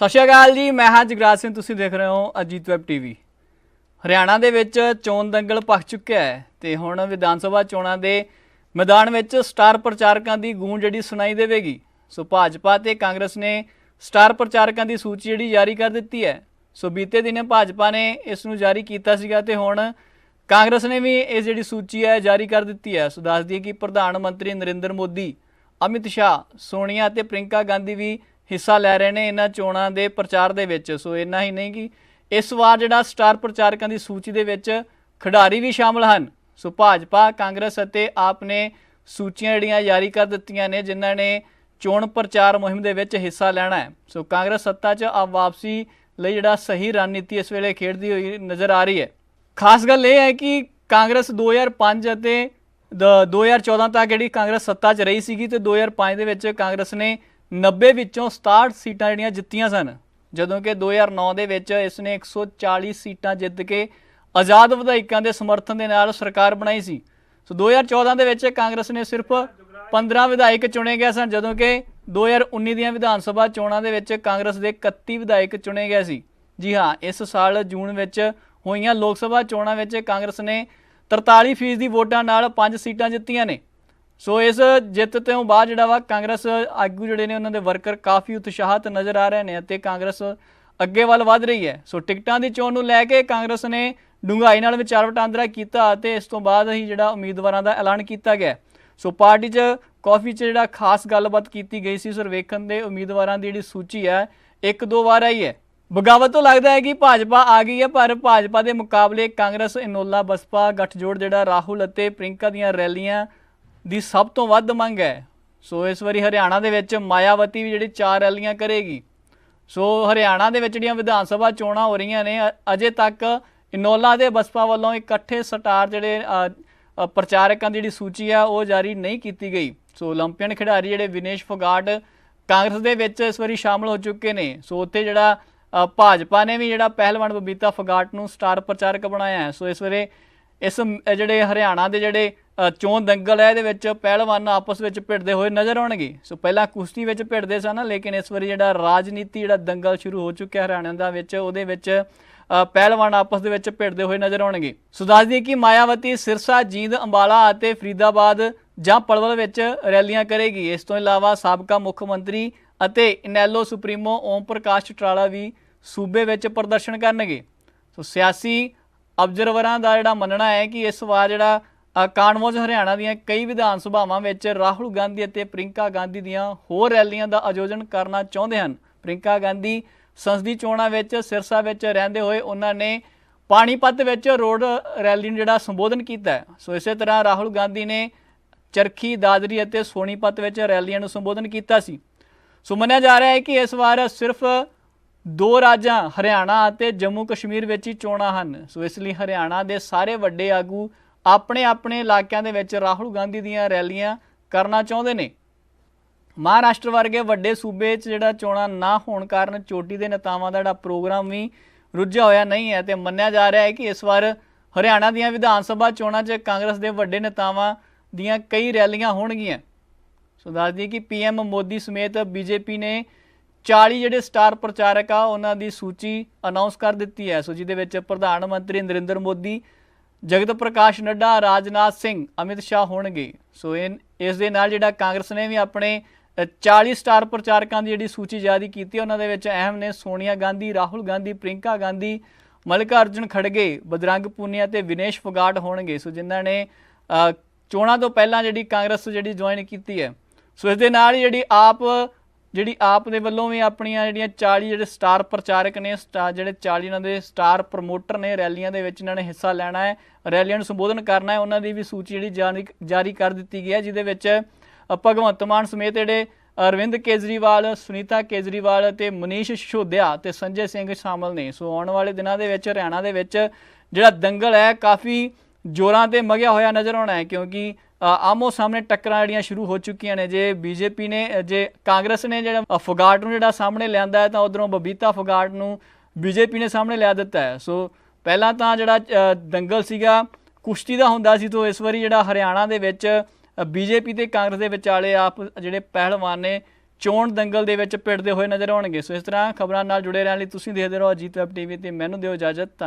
ਸਤਿ ਸ਼੍ਰੀ ਅਕਾਲ ਜੀ, ਮੈਂ ਹਾਂ ਜਗਰਾਜ ਸਿੰਘ, ਤੁਸੀਂ ਦੇਖ ਰਹੇ ਹੋ ਅਜੀਤ ਵੈਬ ਟੀਵੀ ਹਰਿਆਣਾ ਦੇ ਵਿੱਚ ਚੋਣ ਦੰਗਲ ਭਖ ਚੁੱਕਿਆ ਹੈ ਤੇ ਹੁਣ ਵਿਧਾਨ ਸਭਾ ਚੋਣਾਂ ਦੇ ਮੈਦਾਨ ਵਿੱਚ ਸਟਾਰ ਪ੍ਰਚਾਰਕਾਂ ਦੀ ਗੂੰਜ ਜਿਹੜੀ ਸੁਣਾਈ ਦੇਵੇਗੀ। ਸੋ ਭਾਜਪਾ ਤੇ ਕਾਂਗਰਸ ਨੇ ਸਟਾਰ ਪ੍ਰਚਾਰਕਾਂ ਦੀ ਸੂਚੀ ਜਿਹੜੀ ਜਾਰੀ ਕਰ ਦਿੱਤੀ ਹੈ। ਸੋ ਬੀਤੇ ਦਿਨੇ ਭਾਜਪਾ ਨੇ ਇਸ ਨੂੰ ਜਾਰੀ ਕੀਤਾ ਸੀਗਾ ਤੇ ਹੁਣ ਕਾਂਗਰਸ ਨੇ ਵੀ ਇਹ ਜਿਹੜੀ ਸੂਚੀ ਹੈ ਜਾਰੀ ਕਰ ਦਿੱਤੀ ਹੈ। ਸੋ ਦੱਸ ਦਈਏ ਕਿ ਪ੍ਰਧਾਨ ਮੰਤਰੀ ਨਰਿੰਦਰ ਮੋਦੀ, ਅਮਿਤ ਸ਼ਾਹ, ਸੋਨੀਆ ਅਤੇ ਪ੍ਰਿੰਕਾ ਗਾਂਧੀ ਵੀ ਹਿੱਸਾ ਲੈ ਰਹੇ ਨੇ ਇਹਨਾਂ ਚੋਣਾਂ ਦੇ ਪ੍ਰਚਾਰ ਦੇ ਵਿੱਚ। ਸੋ ਇੰਨਾ ਹੀ ਨਹੀਂ ਕਿ ਇਸ ਵਾਰ ਜਿਹੜਾ ਸਟਾਰ ਪ੍ਰਚਾਰਕਾਂ ਦੀ ਸੂਚੀ ਦੇ ਵਿੱਚ ਖਿਡਾਰੀ ਵੀ ਸ਼ਾਮਲ ਹਨ। ਸੋ ਭਾਜਪਾ, ਕਾਂਗਰਸ ਅਤੇ ਆਪ ਨੇ ਸੂਚੀਆਂ ਜਿਹੜੀਆਂ ਜਾਰੀ ਕਰ ਦਿੱਤੀਆਂ ਨੇ, ਜਿਨ੍ਹਾਂ ਨੇ ਚੋਣ ਪ੍ਰਚਾਰ ਮੁਹਿੰਮ ਦੇ ਵਿੱਚ ਹਿੱਸਾ ਲੈਣਾ ਹੈ। ਸੋ ਕਾਂਗਰਸ ਸੱਤਾ 'ਚ ਆ ਵਾਪਸੀ ਲਈ ਜਿਹੜਾ ਸਹੀ ਰਣਨੀਤੀ ਇਸ ਵੇਲੇ ਖੇਡਦੀ ਹੋਈ ਨਜ਼ਰ ਆ ਰਹੀ ਹੈ। ਖਾਸ ਗੱਲ ਇਹ ਹੈ ਕਿ ਕਾਂਗਰਸ 2005 ਅਤੇ ਦ- 2014 ਤੱਕ ਜਿਹੜੀ ਕਾਂਗਰਸ ਸੱਤਾ 'ਚ ਰਹੀ ਸੀਗੀ ਤੇ 2005 ਦੇ ਵਿੱਚ ਕਾਂਗਰਸ ਨੇ 90 ਵਿੱਚੋਂ 67 ਸੀਟਾਂ ਜਿਹੜੀਆਂ ਜਿੱਤੀਆਂ ਸਨ, ਜਦੋਂ ਕਿ 2009 ਦੇ ਵਿੱਚ ਇਸ ਨੇ 140 ਸੀਟਾਂ ਜਿੱਤ ਕੇ ਆਜ਼ਾਦ ਵਿਧਾਇਕਾਂ ਦੇ ਸਮਰਥਨ ਦੇ ਨਾਲ ਸਰਕਾਰ ਬਣਾਈ ਸੀ। ਸੋ 2014 ਦੇ ਵਿੱਚ ਕਾਂਗਰਸ ਨੇ ਸਿਰਫ 15 ਵਿਧਾਇਕ ਚੁਣੇ ਗਏ ਸਨ, ਜਦੋਂ ਕਿ 2019 ਦੀਆਂ ਵਿਧਾਨ ਸਭਾ ਚੋਣਾਂ ਦੇ ਵਿੱਚ ਕਾਂਗਰਸ ਦੇ 31 ਵਿਧਾਇਕ ਚੁਣੇ ਗਏ ਸੀ। ਜੀ ਹਾਂ, ਇਸ ਸਾਲ ਜੂਨ ਵਿੱਚ ਹੋਈਆਂ ਲੋਕ ਸਭਾ ਚੋਣਾਂ ਵਿੱਚ ਕਾਂਗਰਸ ਨੇ 43% ਦੀ ਵੋਟਾਂ ਨਾਲ 5 ਸੀਟਾਂ ਜਿੱਤੀਆਂ ਨੇ। ਸੋ ਇਸ ਜਿੱਤ ਤੋਂ ਬਾਅਦ ਜਿਹੜਾ ਵਾ, ਕਾਂਗਰਸ ਆਗੂ ਜਿਹੜੇ ਨੇ, ਉਹਨਾਂ ਦੇ ਵਰਕਰ ਕਾਫੀ ਉਤਸ਼ਾਹਤ ਨਜ਼ਰ ਆ ਰਹੇ ਨੇ ਅਤੇ ਕਾਂਗਰਸ ਅੱਗੇ ਵੱਲ ਵਧ ਰਹੀ ਹੈ। ਸੋ ਟਿਕਟਾਂ ਦੀ ਚੋਣ ਨੂੰ ਲੈ ਕੇ ਕਾਂਗਰਸ ਨੇ ਡੂੰਘਾਈ ਨਾਲ ਵਿਚਾਰ ਵਟਾਂਦਰਾ ਕੀਤਾ ਅਤੇ ਇਸ ਤੋਂ ਬਾਅਦ ਹੀ ਜਿਹੜਾ ਉਮੀਦਵਾਰਾਂ ਦਾ ਐਲਾਨ ਕੀਤਾ ਗਿਆ। ਸੋ ਪਾਰਟੀ 'ਚ ਕਾਫੀ 'ਚ ਜਿਹੜਾ ਖਾਸ ਗੱਲਬਾਤ ਕੀਤੀ ਗਈ ਸੀ, ਸਰਵੇਖਣ ਦੇ ਉਮੀਦਵਾਰਾਂ ਦੀ ਜਿਹੜੀ ਸੂਚੀ ਹੈ, ਇੱਕ ਦੋ ਵਾਰ ਆਈ ਹੈ। ਬਗਾਵਤ ਤੋਂ ਲੱਗਦਾ ਹੈ ਕਿ ਭਾਜਪਾ ਆ ਗਈ ਹੈ, ਪਰ ਭਾਜਪਾ ਦੇ ਮੁਕਾਬਲੇ ਕਾਂਗਰਸ, ਇਨੋਲਾ, ਬਸਪਾ, ਗੱਠਜੋੜ ਜਿਹੜਾ ਰਾਹੁਲ ਅਤੇ ਪ੍ਰਿੰਕਾ ਦੀਆਂ ਰੈਲੀਆਂ ਦੀ ਸਭ ਤੋਂ ਵੱਧ ਮੰਗ ਹੈ। ਸੋ ਇਸ ਵਾਰੀ ਹਰਿਆਣਾ ਦੇ ਵਿੱਚ ਮਾਇਆਵਤੀ ਵੀ ਜਿਹੜੀ ਚਾਰ ਰੈਲੀਆਂ ਕਰੇਗੀ। ਸੋ ਹਰਿਆਣਾ ਦੇ ਵਿੱਚ ਜਿਹੜੀਆਂ ਵਿਧਾਨ ਸਭਾ ਚੋਣਾਂ ਹੋ ਰਹੀਆਂ ਨੇ ਅਜੇ ਤੱਕ ਇਨੋਲਾ ਦੇ ਬਸਪਾ ਵੱਲੋਂ ਇਕੱਠੇ ਸਟਾਰ ਜਿਹੜੇ ਪ੍ਰਚਾਰਕਾਂ ਦੀ ਜਿਹੜੀ ਸੂਚੀ ਆ, ਉਹ ਜਾਰੀ ਨਹੀਂ ਕੀਤੀ ਗਈ। ਸੋ 올림픽ਨ ਖਿਡਾਰੀ ਜਿਹੜੇ ਵਿਨੇਸ਼ ਫੋਗਾਟ ਕਾਂਗਰਸ ਦੇ ਵਿੱਚ ਇਸ ਵਾਰੀ ਸ਼ਾਮਲ ਹੋ ਚੁੱਕੇ ਨੇ। ਸੋ ਉੱਥੇ ਜਿਹੜਾ ਭਾਜਪਾ ਨੇ ਵੀ ਜਿਹੜਾ ਪਹਿਲਵਾਨ ਬਬੀਤਾ ਫੋਗਾਟ ਨੂੰ ਸਟਾਰ ਪ੍ਰਚਾਰਕ ਬਣਾਇਆ ਹੈ। ਸੋ ਇਸ ਵੇਲੇ ਇਸ ਜਿਹੜੇ ਹਰਿਆਣਾ ਦੇ ਜਿਹੜੇ ਚੋਣ ਦੰਗਲ ਹੈ ਇਹਦੇ ਵਿੱਚ ਪਹਿਲਵਾਨ ਆਪਸ ਵਿੱਚ ਭਿੜਦੇ ਹੋਏ ਨਜ਼ਰ ਆਉਣਗੇ। ਸੋ ਪਹਿਲਾਂ ਕੁਸ਼ਤੀ ਵਿੱਚ ਭਿੜਦੇ ਸਨ ਲੇਕਿਨ ਇਸ ਵਾਰੀ ਜਿਹੜਾ ਰਾਜਨੀਤੀ, ਜਿਹੜਾ ਦੰਗਲ ਸ਼ੁਰੂ ਹੋ ਚੁੱਕਿਆ ਹਰਿਆਣਾ ਦਾ ਵਿੱਚ, ਉਹਦੇ ਵਿੱਚ ਪਹਿਲਵਾਨ ਆਪਸ ਦੇ ਵਿੱਚ ਭਿੜਦੇ ਹੋਏ ਨਜ਼ਰ ਆਉਣਗੇ। ਸੋ ਦੱਸ ਦਈਏ ਕਿ ਮਾਇਆਵਤੀ ਸਿਰਸਾ, ਜੀਂਦ, ਅੰਬਾਲਾ ਅਤੇ ਫਰੀਦਾਬਾਦ ਜਾਂ ਪਲਵਲ ਵਿੱਚ ਰੈਲੀਆਂ ਕਰੇਗੀ। ਇਸ ਤੋਂ ਇਲਾਵਾ ਸਾਬਕਾ ਮੁੱਖ ਮੰਤਰੀ ਅਤੇ ਇਨੈਲੋ ਸੁਪਰੀਮੋ ਓਮ ਪ੍ਰਕਾਸ਼ ਟਰਾਲਾ ਵੀ ਸੂਬੇ ਵਿੱਚ ਪ੍ਰਦਰਸ਼ਨ ਕਰਨਗੇ। ਸੋ ਸਿਆਸੀ ਆਬਜ਼ਰਵਰਾਂ ਦਾ ਜਿਹੜਾ ਮੰਨਣਾ ਹੈ ਕਿ ਇਸ ਵਾਰ ਜਿਹੜਾ ਅ, ਕਾਨਵੋਜ ਹਰਿਆਣਾ ਦੀਆਂ ਕਈ ਵਿਧਾਨ ਸਭਾਵਾਂ ਵਿੱਚ ਰਾਹੁਲ ਗਾਂਧੀ ਅਤੇ ਪ੍ਰਿੰਕਾ ਗਾਂਧੀ ਦੀਆਂ ਹੋਰ ਰੈਲੀਆਂ ਦਾ ਆਯੋਜਨ ਕਰਨਾ ਚਾਹੁੰਦੇ ਹਨ। ਪ੍ਰਿੰਕਾ ਗਾਂਧੀ ਸੰਸਦੀ ਚੋਣਾਂ ਵਿੱਚ ਸਿਰਸਾ ਵਿੱਚ ਰਹਿੰਦੇ ਹੋਏ ਉਹਨਾਂ ਨੇ ਪਾਣੀਪਤ ਵਿੱਚ ਰੋਡ ਰੈਲੀ ਨੂੰ ਜਿਹੜਾ ਸੰਬੋਧਨ ਕੀਤਾ ਸੋ ਇਸੇ ਤਰ੍ਹਾਂ ਰਾਹੁਲ ਗਾਂਧੀ ਨੇ ਚਰਖੀ ਦਾਦਰੀ ਅਤੇ ਸੋਨੀਪਤ ਵਿੱਚ ਰੈਲੀਆਂ ਨੂੰ ਸੰਬੋਧਨ ਕੀਤਾ ਸੀ। ਸੋ ਮੰਨਿਆ ਜਾ ਰਿਹਾ ਹੈ ਕਿ ਇਸ ਵਾਰ ਸਿਰਫ ਦੋ ਰਾਜਾਂ, ਹਰਿਆਣਾ ਅਤੇ ਜੰਮੂ ਕਸ਼ਮੀਰ ਵਿੱਚ ਹੀ ਚੋਣਾਂ ਹਨ। ਸੋ ਇਸ ਲਈ ਹਰਿਆਣਾ ਦੇ ਸਾਰੇ ਵੱਡੇ ਆਗੂ ਆਪਣੇ ਆਪਣੇ ਇਲਾਕਿਆਂ ਦੇ ਵਿੱਚ ਰਾਹੁਲ ਗਾਂਧੀ ਦੀਆਂ ਰੈਲੀਆਂ ਕਰਨਾ ਚਾਹੁੰਦੇ ਨੇ। ਮਹਾਰਾਸ਼ਟਰ ਵਰਗੇ ਵੱਡੇ ਸੂਬੇ 'ਚ ਜਿਹੜਾ ਚੋਣਾਂ ਨਾ ਹੋਣ ਕਾਰਨ ਚੋਟੀ ਦੇ ਨੇਤਾਵਾਂ ਦਾ ਜਿਹੜਾ ਪ੍ਰੋਗਰਾਮ ਵੀ ਰੁੱਝਿਆ ਹੋਇਆ ਨਹੀਂ ਹੈ ਤੇ ਮੰਨਿਆ ਜਾ ਰਿਹਾ ਹੈ ਕਿ ਇਸ ਵਾਰ ਹਰਿਆਣਾ ਦੀਆਂ ਵਿਧਾਨ ਸਭਾ ਚੋਣਾਂ 'ਚ ਕਾਂਗਰਸ ਦੇ ਵੱਡੇ ਨੇਤਾਵਾਂ ਦੀਆਂ ਕਈ ਰੈਲੀਆਂ ਹੋਣਗੀਆਂ। ਸੋ ਦੱਸ ਦਈਏ ਕਿ ਪੀਐਮ ਮੋਦੀ ਸਮੇਤ ਬੀਜੇਪੀ ਨੇ 40 ਜਿਹੜੇ ਸਟਾਰ ਪ੍ਰਚਾਰਕ ਆ ਉਹਨਾਂ ਦੀ ਸੂਚੀ ਅਨਾਉਂਸ ਕਰ ਦਿੱਤੀ ਹੈ। ਸੋ ਜਿਹਦੇ ਵਿੱਚ ਪ੍ਰਧਾਨ ਮੰਤਰੀ ਨਰਿੰਦਰ ਮੋਦੀ ਜਗਤ ਪ੍ਰਕਾਸ਼ ਨੱਡਾ ਰਾਜਨਾਥ ਸਿੰਘ ਅਮਿਤ ਸ਼ਾਹ ਹੋਣਗੇ। ਸੋ ਇਹ ਇਸ ਦੇ ਨਾਲ ਜਿਹੜਾ ਕਾਂਗਰਸ ਨੇ ਵੀ ਆਪਣੇ ਅ, 40 ਸਟਾਰ ਪ੍ਰਚਾਰਕਾਂ ਦੀ ਜਿਹੜੀ ਸੂਚੀ ਜਾਰੀ ਕੀਤੀ ਹੈ, ਉਹਨਾਂ ਦੇ ਵਿੱਚ ਅਹਿਮ ਨੇ ਸੋਨੀਆ ਗਾਂਧੀ ਰਾਹੁਲ ਗਾਂਧੀ ਪ੍ਰਿੰਕਾ ਗਾਂਧੀ ਮਲਿਕਾ ਅਰਜੁਨ ਖੜਗੇ ਬਦਰੰਗ ਪੁਨੀਆ ਤੇ ਵਿਨੇਸ਼ ਫਗਾਟ ਹੋਣਗੇ। ਸੋ ਜਿਨ੍ਹਾਂ ਨੇ ਚੋਣਾਂ ਤੋਂ ਪਹਿਲਾਂ ਜਿਹੜੀ ਕਾਂਗਰਸ ਜਿਹੜੀ ਜੁਆਇਨ ਕੀਤੀ ਹੈ। ਸੋ ਇਸ ਦੇ ਨਾਲ ਹੀ ਜਿਹੜੀ ਆਪ ਜਿਹੜੀ ਆਪ ਦੇ ਵੱਲੋਂ ਵੀ ਆਪਣੀਆਂ ਜਿਹੜੀਆਂ 40 ਜਿਹੜੇ ਸਟਾਰ ਪ੍ਰਚਾਰਕ ਨੇ ਸਟਾਰ ਜਿਹੜੇ 40 ਇਹਨਾਂ ਦੇ ਸਟਾਰ ਪ੍ਰਮੋਟਰ ਨੇ, ਰੈਲੀਆਂ ਦੇ ਵਿੱਚ ਇਹਨਾਂ ਨੇ ਹਿੱਸਾ ਲੈਣਾ ਹੈ, ਰੈਲੀਆਂ ਨੂੰ ਸੰਬੋਧਨ ਕਰਨਾ ਹੈ, ਉਹਨਾਂ ਦੀ ਵੀ ਸੂਚੀ ਜਿਹੜੀ ਜਾਰੀ ਜਾਰੀ ਕਰ ਦਿੱਤੀ ਗਈ ਹੈ, ਜਿਹਦੇ ਵਿੱਚ ਭਗਵੰਤ ਮਾਨ ਸਮੇਤ ਜਿਹੜੇ ਅਰਵਿੰਦ ਕੇਜਰੀਵਾਲ, ਸੁਨੀਤਾ ਕੇਜਰੀਵਾਲ ਤੇ ਮਨੀਸ਼ ਸਿਸੋਦੀਆ ਤੇ ਸੰਜੇ ਸਿੰਘ ਸ਼ਾਮਲ ਨੇ। ਸੋ ਆਉਣ ਵਾਲੇ ਦਿਨਾਂ ਦੇ ਵਿੱਚ, ਹਰਿਆਣਾ ਦੇ ਵਿੱਚ ਜਿਹੜਾ ਦੰਗਲ ਹੈ, ਕਾਫੀ ਜੋਰਾਂ ਤੇ ਮਗਿਆ ਹੋਇਆ ਨਜ਼ਰ ਆਉਣਾ ਹੈ ਕਿਉਂਕਿ ਆਮੋ ਸਾਹਮਣੇ ਟੱਕਰਾਂ ਜਿਹੜੀਆਂ ਸ਼ੁਰੂ ਹੋ ਚੁੱਕੀਆਂ ਨੇ, ਜੇ ਬੀਜੇਪੀ ਨੇ ਜੇ ਕਾਂਗਰਸ ਨੇ ਜਿਹੜਾ ਫੁਗਾਟ ਨੂੰ ਜਿਹੜਾ ਸਾਹਮਣੇ ਲਿਆਂਦਾ ਹੈ ਤਾਂ ਉਧਰੋਂ ਬਬੀਤਾ ਫੁਗਾਟ ਨੂੰ ਬੀਜੇਪੀ ਨੇ ਸਾਹਮਣੇ ਲਿਆ ਦਿੱਤਾ ਹੈ। ਸੋ ਪਹਿਲਾਂ ਤਾਂ ਜਿਹੜਾ ਦੰਗਲ ਸੀਗਾ, ਕੁਸ਼ਤੀ ਦਾ ਹੁੰਦਾ ਸੀ ਤੋਂ ਇਸ ਵਾਰੀ ਜਿਹੜਾ ਹਰਿਆਣਾ ਦੇ ਵਿੱਚ ਬੀਜੇਪੀ ਤੇ ਕਾਂਗਰਸ ਦੇ ਵਿਚਾਲੇ ਆਪ ਜਿਹੜੇ ਪਹਿਲਵਾਨ ਨੇ, ਚੋਣ ਦੰਗਲ ਦੇ ਵਿੱਚ ਭਿੜਦੇ ਹੋਏ ਨਜ਼ਰ ਆਉਣਗੇ। ਸੋ ਇਸ ਤਰ੍ਹਾਂ ਖਬਰਾਂ ਨਾਲ ਜੁੜੇ ਰਹਿਣ ਲਈ ਤੁਸੀਂ ਦੇਖਦੇ ਰਹੋ ਅਜੀਤ ਵੈਬ ਟੀਵੀ ਤੇ। ਮੈਨੂੰ ਦਿਓ ਇਜਾਜ਼ਤ।